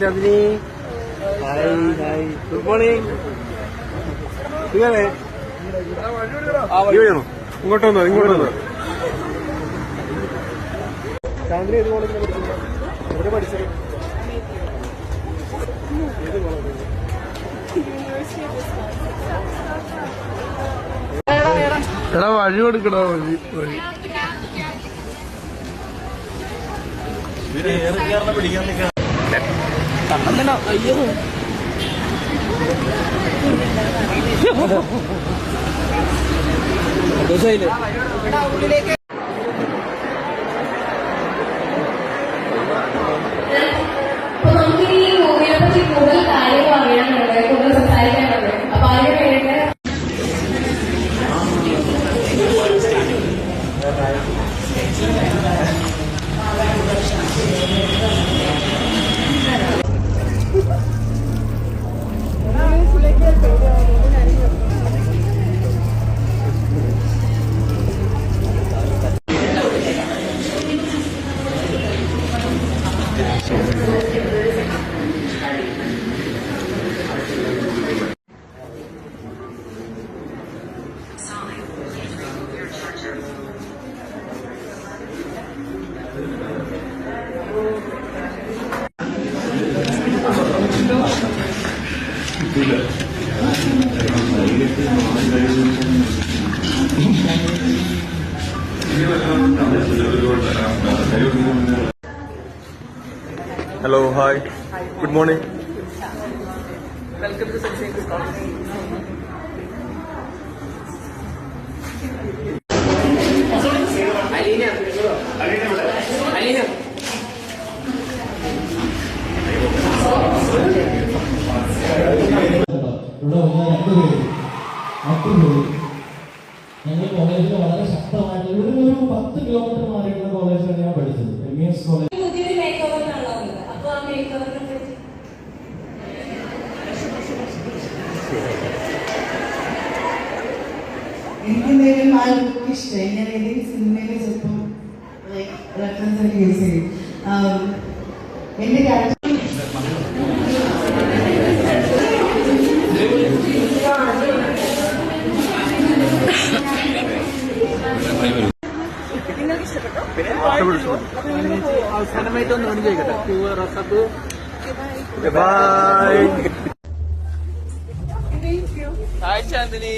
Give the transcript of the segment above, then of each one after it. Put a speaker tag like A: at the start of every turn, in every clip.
A: Chandri hi hi good morning
B: ഇങ്ങോട്ട് വന്നോ ഇങ്ങോട്ട് വന്നോ.
A: ചാന്ദ്രി ഏത് പഠിക്കുന്നത് എവിടെ പഠിച്ചത്? ഏത് കോളേജ്
B: എടാ വഴി കൊടുക്കടാ വഴി വഴി.
A: സന്തോഷമായില്ലേ
C: അപ്പൊ
B: ഹലോ ഹായ് ഗുഡ് മോർണിംഗ്
D: ഇവിടെ വന്ന രണ്ടുപേര് അട്ടുപേര് ഞങ്ങൾ കോളേജിൽ വളരെ ശക്തമായിട്ട് ഇവിടെ ഒരു പത്ത് കിലോമീറ്റർ മാറിയിട്ടുള്ള കോളേജിലാണ് ഞാൻ പഠിച്ചത്. എം ഇ എസ് കോളേജ്
C: അപ്പൊ ആ
E: ലുക്ക് ഇഷ്ടമായി ഞാൻ ഏതെങ്കിലും സിനിമയിൽ ചിലപ്പം റെഫറൻസ് യൂസ് ചെയ്യും. ആം, എന്റെ ക്യാരക്ടർ
A: അവസാനമായിട്ട് ഒന്ന് ചോദിക്കട്ടെ
B: ബൈ
A: ഹായ് ചാന്ദിനി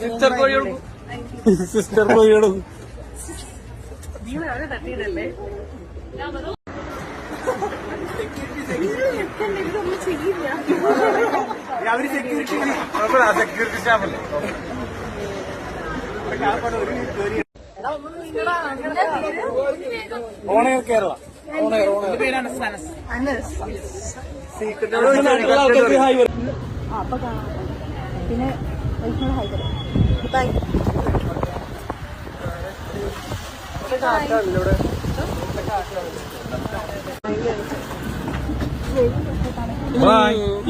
A: സിസ്റ്റർ കോഴിയോടും സിസ്റ്റർ കോഴിയോട് അവർ സെക്യൂരിറ്റി സെക്യൂരിറ്റി സ്റ്റാഫല്ലേ ഓണയർ കേരള. ഓണയർ ഓണയർ. പേരാണ്
F: പിന്നെ വൈഷ്ണവ ഹൈദർ ബൈ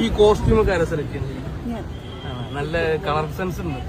A: ഈ കോസ്റ്റ്യൂം ഒക്കെ സെലക്ട് ചെയ്യുന്നത് നല്ല കളർ സെൻസ് ഉണ്ട്.